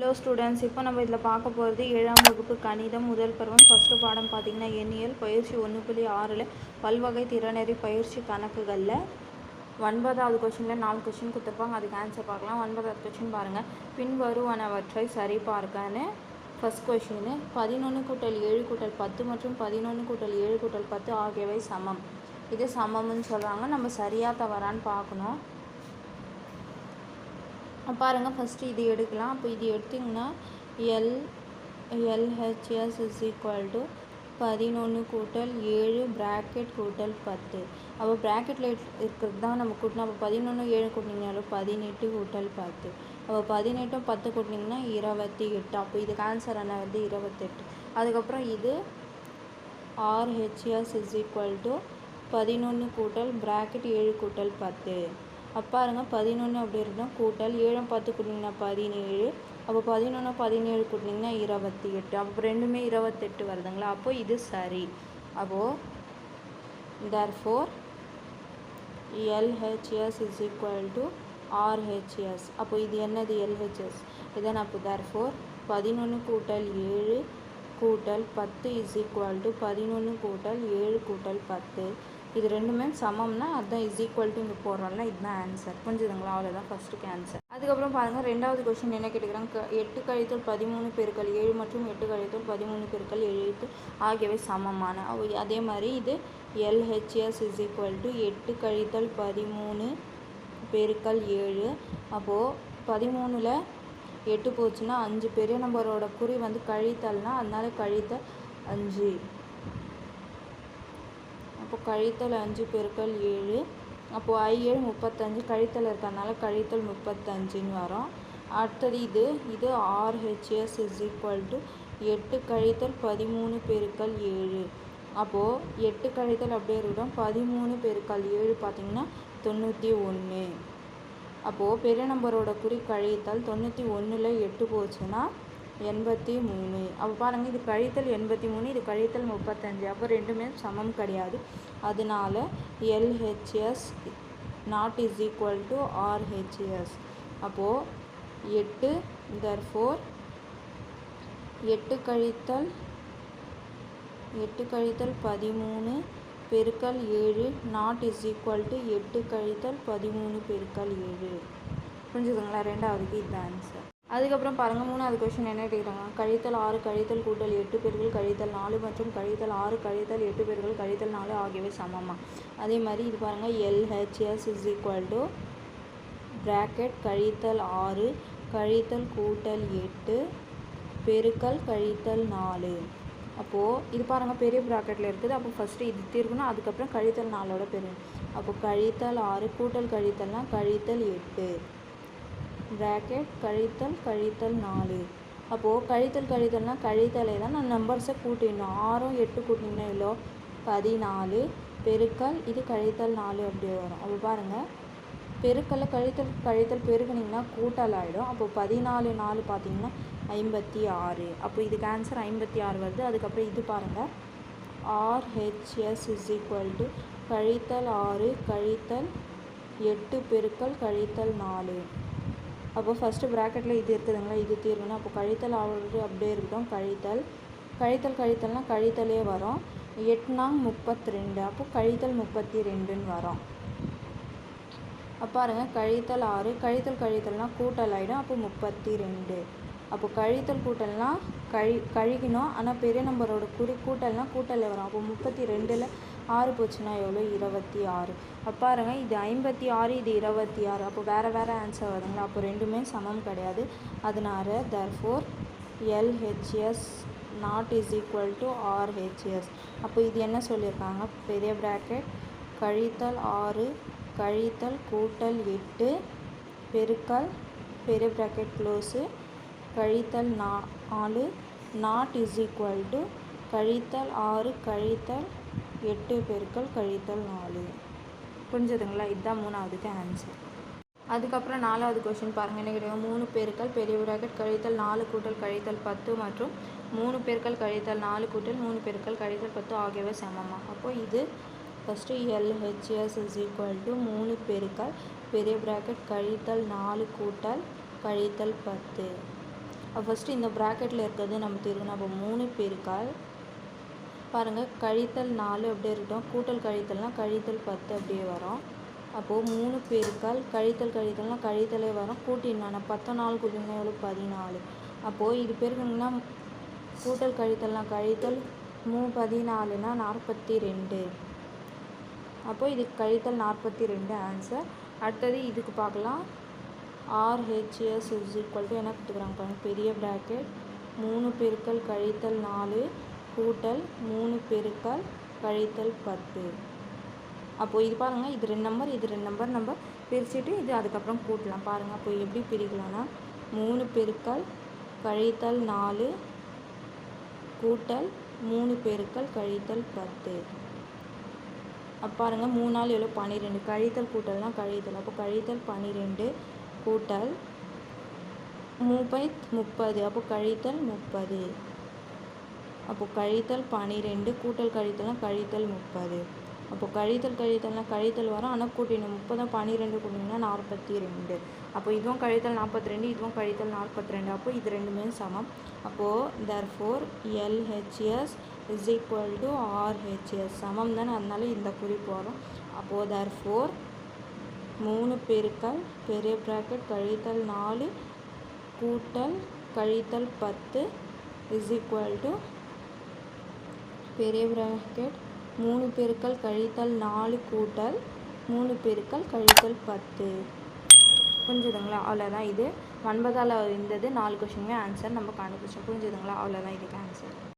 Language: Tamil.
ஹலோ ஸ்டூடெண்ட்ஸ் இப்போ நம்ம இதில் பார்க்க போகிறது ஏழாம் வகுப்பு கணிதம் முதல் பருவம். ஃபஸ்ட்டு பாடம் பார்த்தீங்கன்னா எண்ணியல் பயிற்சி ஒன்று புள்ளி ஆறில் பல்வகை திறனறி பயிற்சி கணக்குகளில் ஒன்பதாவது கொஷினில் நாலு கொஷின் கொடுத்துருப்பாங்க. அதுக்கு ஆன்சர் பார்க்கலாம். ஒன்பதாவது கொஷின் பாருங்கள் பின்வருவனவற்றை சரிபார்க்கன்னு ஃபஸ்ட் கொஷின்னு பதினொன்று கூட்டல் ஏழு கூட்டல் பத்து மற்றும் பதினொன்று கூட்டல் ஏழு கூட்டல் பத்து ஆகியவை சமம். இது சமம்னு சொல்கிறாங்க நம்ம சரியாக தவறான்னு பார்க்கணும். பாருங்கள் ஃபஸ்ட்டு இது எடுக்கலாம். அப்போ இது எடுத்திங்கன்னா L LHS is equal to பதினொன்று கூட்டல் ஏழு ப்ராக்கெட் கூட்டல் பத்து. அப்போ ப்ராக்கெட்டில் இருக்கிறது தான் நம்ம கூட்டணும் அப்போ பதினொன்று ஏழு கூட்டினீங்கனாலும் பதினெட்டு கூட்டல் பத்து. அப்போ பதினெட்டும் பத்து கூட்டினீங்கன்னா இருபத்தி எட்டு. அப்போ இதுக்கு ஆன்சர் என்ன வந்து இருபத்தெட்டு அதுக்கப்புறம் இது ஆர்ஹெச்எஸ் இஸ் ஈக்குவல் டு பதினொன்று கூட்டல் ப்ராக்கெட் ஏழு கூட்டல் பத்து. பாருங்க பதினொன்று அப்படி இருந்தால் கூட்டல் ஏழும் பத்து கூட்டிங்கன்னா பதினேழு. அப்போ பதினொன்று பதினேழு கூட்டிங்கன்னா இருபத்தி எட்டு. அப்போ ரெண்டுமே இருபத்தெட்டு வருதுங்களா? அப்போ இது சரி. அப்போது therefore LHS is equal to RHS அப்போ இது என்னது எல்ஹெச்எஸ் இதான் அப்போ தர் ஃபோர் பதினொன்று கூட்டல் ஏழு கூட்டல் பத்து இஸ் ஈக்குவல் டு பதினொன்று கூட்டல் ஏழு கூட்டல் பத்து. இது ரெண்டுமே சமம்னா அதுதான் இஸ் ஈக்குவல் டு இங்கே போடுறோம்ல இதுதான் ஆன்சர் புரிஞ்சுதுங்களா? அவ்வளோதான் ஃபஸ்ட்டுக்கு ஆன்சர் அதுக்கப்புறம் பாருங்கள் ரெண்டாவது கொஷின் என்ன கேட்டுக்கிறாங்க? எட்டு கழித்தல் பதிமூணு பெருக்கள் ஏழு மற்றும் எட்டு கழித்தல் பதிமூணு பெருக்கள் எழுத்து ஆகியவை சமமான. அதே மாதிரி இது எல்ஹெச்எஸ் இஸ் ஈக்குவல் டு எட்டு கழித்தல் பதிமூணு பெருக்கல் ஏழு. அப்போது பதிமூணில் எட்டு போச்சுன்னா அஞ்சு. பெரிய நம்பரோட குறி வந்து கழித்தல்னா அதனால கழித்தல் அஞ்சு. அப்போ கழித்தல் அஞ்சு பெருக்கல் ஏழு. அப்போது ஐ ஏழு முப்பத்தஞ்சு. கழித்தல் இருக்கிறதுனால கழித்தல் முப்பத்தஞ்சுன்னு வரும். அடுத்தது இது. இது ஆர்ஹெச்எஸ் இஸ் ஈக்குவல் டு எட்டு கழித்தல் பதிமூணு பெருக்கல் ஏழு. அப்போது எட்டு கழித்தல் அப்படியே இருக்கட்டும். பதிமூணு பெருக்கல் ஏழு பார்த்திங்கன்னா தொண்ணூற்றி ஒன்று. அப்போது பெரிய நம்பரோட குறி கழித்தல் தொண்ணூற்றி ஒன்றில் எட்டு போச்சுன்னா எண்பத்தி மூணு. அப்போ பாருங்கள் இது கழித்தல் எண்பத்தி மூணு இது கழித்தல் முப்பத்தஞ்சு. அப்போ ரெண்டுமே சமம் கிடையாது. அதனால LHS not is equal to RHS அப்போது எட்டு தர் ஃபோர் எட்டு கழித்தல் எட்டு கழித்தல் பதிமூணு பெருக்கல் ஏழு நாட் இஸ் ஈக்குவல் டு எட்டு கழித்தல் பதிமூணு பெருக்கல் ஏழு. புரிஞ்சுதுங்களா? ரெண்டாவதுக்கு இது ஆன்சர் அதுக்கப்புறம் பாருங்கள் மூணாவது கொஷின் என்ன கேட்குறாங்க கழித்தல் ஆறு கழித்தல் கூட்டல் எட்டு பேர்கள் கழித்தல் நாலு மற்றும் கழித்தல் ஆறு கழித்தல் எட்டு பேர்கள் கழித்தல் நாலு ஆகியவை சமமாக அதே மாதிரி இது பாருங்கள் LHS is equal to bracket கழித்தல் ஆறு கழித்தல் கூட்டல் எட்டு பெருக்கல் கழித்தல் நாலு. அப்போது இது பாருங்கள் பெரிய ப்ராக்கெட்டில் இருக்குது. அப்போ ஃபஸ்ட்டு இது தீர்க்கணும் அதுக்கப்புறம் கழித்தல் நாலோட பெரு அப்போ கழித்தல் ஆறு கூட்டல் கழித்தல்னால் கழித்தல் எட்டு. ப்ராக்கெட் கழித்தல் கழித்தல் நாலு. அப்போது கழித்தல் கழித்தல்னா கழித்தலை தான். நான் நம்பர்ஸை கூட்டிடணும். ஆறும் எட்டு கூட்டினீங்கன்னா எவ்வளோ? பதினாலு. பெருக்கல் இது கழித்தல் நாலு அப்படி வரும். அப்போ பாருங்கள் பெருக்கல்ல கழித்தல் கழித்தல் பெருக்குனிங்கன்னா கூட்டல் ஆகிடும் அப்போ பதினாலு நாலு பார்த்தீங்கன்னா ஐம்பத்தி ஆறு. அப்போ இதுக்கு ஆன்சர் ஐம்பத்தி ஆறு வருது. அதுக்கப்புறம் இது பாருங்கள் ஆர்ஹெச்எஸ் இஸ் ஈக்குவல் டு கழித்தல் ஆறு கழித்தல் எட்டு பெருக்கல் கழித்தல் நாலு. அப்போ ஃபஸ்ட்டு ப்ராக்கெட்டில் இது இருக்குதுங்களா? இது தீர்வுனா அப்போ கழித்தல் ஆறு அப்படியே இருக்கட்டும். கழித்தல். கழித்தல் கழித்தல்னா கழித்தலே வரும். எட்டுனாங் முப்பத்தி ரெண்டு அப்போ கழித்தல் முப்பத்தி ரெண்டுன்னு வரும். அப்போ பாருங்க கழித்தல் ஆறு. கழித்தல் கழித்தல்னா கூட்டல் ஆகிடும் அப்போ முப்பத்தி ரெண்டு அப்போ கழித்தல் கூட்டல்னா கழி கழிக்கணும். ஆனால் பெரிய நம்பரோட குறி கூட்டல்னா கூட்டலில் வரும். அப்போ முப்பத்தி ரெண்டில் ஆறு போச்சுன்னா எவ்வளோ? இருபத்தி ஆறு. அப்போ பாருங்க இது ஐம்பத்தி ஆறு இது இருபத்தி ஆறு. அப்போ வேறு வேறு ஆன்சர் வருதுங்களா அப்போ ரெண்டுமே சமம் கிடையாது. அதனால therefore LHS not is equal to RHS அப்போ இது என்ன சொல்லியிருக்காங்க? பெரிய ப்ராக்கெட் கழித்தல் ஆறு கழித்தல் கூட்டல் எட்டு பெருக்கல் பெரிய ப்ராக்கெட் க்ளோஸு கழித்தல் நா நாலு நாட் இஸ் ஈக்குவல் டு கழித்தல் ஆறு கழித்தல் எட்டு பெருக்கல் கழித்தல் நாலு. புரிஞ்சுதுங்களா? இதுதான் மூணாவதுக்கு ஆன்சர் அதுக்கப்புறம் நாலாவது கொஷின் பாருங்கள் என்ன கிடையாது மூணு பேருக்கள் பெரிய ப்ராக்கெட் கழித்தல் நாலு கூட்டல் கழித்தல் பத்து மற்றும் மூணு பேருக்கள் கழித்தல் நாலு கூட்டல் மூணு பேருக்கள் கழித்தல் பத்து ஆகியவை சமமாக அப்போ இது first LHS is equal to மூணு பெருக்கள் பெரிய ப்ராக்கெட் கழித்தல் நாலு கூட்டல் கழித்தல் பத்து. ஃபஸ்ட்டு இந்த ப்ராக்கெட்டில் இருக்கிறது நம்ம தெரியும் அப்போ மூணு பெருக்கால் பாருங்கள் கழித்தல் நாலு அப்படியே இருக்கட்டும். கூட்டல் கழித்தல்னால் கழித்தல் பத்து அப்படியே வரும். அப்போது மூணு பெருக்கால் கழித்தல் கழித்தல்னால் கழித்தலே வரும். கூட்டினான பத்து நாள் கூட்டினா எவ்வளோ பதினாலு. அப்போது இது பேருக்குங்கன்னா கூட்டல் கழித்தல்னால் கழித்தல் மூ பதினாலுனா நாற்பத்தி ரெண்டு. அப்போது இதுக்கு கழித்தல் நாற்பத்தி ரெண்டு ஆன்சர் அடுத்தது இதுக்கு பார்க்கலாம். ஆர்ஹெச்எஸ் இஸ் ஈக்குவல் டு என்ன கொடுத்துக்கிறாங்க பாருங்கள் பெரிய ப்ராக்கெட் மூணு பெருக்கல் கழித்தல் நாலு கூட்டல் மூணு பெருக்கல் கழித்தல் பத்து. அப்போது இது பாருங்கள் இது ரெண்டு நம்பர் இது ரெண்டு நம்பர் நம்ம பிரிச்சுட்டு இது அதுக்கப்புறம் கூட்டலாம். பாருங்கள் அப்போ எப்படி பிரிக்கலாம்னா மூணு பெருக்கல் கழித்தல் நாலு கூட்டல் மூணு பெருக்கல் கழித்தல் பத்து. அப்போ பாருங்கள் மூணு நாள் எவ்வளோ பன்னிரெண்டு. கழித்தல் கூட்டல்னால் கழித்தல். அப்போ கழித்தல் பன்னிரெண்டு கூட்டல் மூப்பை முப்பது. அப்போ கழித்தல் முப்பது. அப்போது கழித்தல் பனிரெண்டு கூட்டல் கழித்தல்னால் கழித்தல் முப்பது. அப்போது கழித்தல் கழித்தல்னா கழித்தல் வரும். ஆனால் கூட்டினோம் முப்பது பன்னிரெண்டு கூட்டிங்கன்னா நாற்பத்தி ரெண்டு அப்போ இதுவும் கழித்தல் நாற்பத்தி ரெண்டு இதுவும் கழித்தல் நாற்பத்தி ரெண்டு அப்போ இது ரெண்டுமே சமம். அப்போது therefore LHS is equal to RHS சமம் தானே? அதனால இந்த குறிப்பு வரும். அப்போது தர் ஃபோர் மூணு பெருக்கல் பெரிய ப்ராக்கெட் கழித்தல் நாலு கூட்டல் கழித்தல் பத்து இஸ் ஈக்குவல் டு பெரிய பிராக்கெட் மூணு பெருக்கல் கழித்தல் நாலு கூட்டல் மூணு பெருக்கல் கழித்தல் பத்து. புரிஞ்சுதுங்களா? அவ்வளோதான் இது. ஒன்பதால் இருந்தது நாலு கொஷினுமே ஆன்சர் நம்ம கண்டுபிடிச்சோம். புரிஞ்சுதுங்களா? அவ்வளோதான் இதுக்கு ஆன்சர்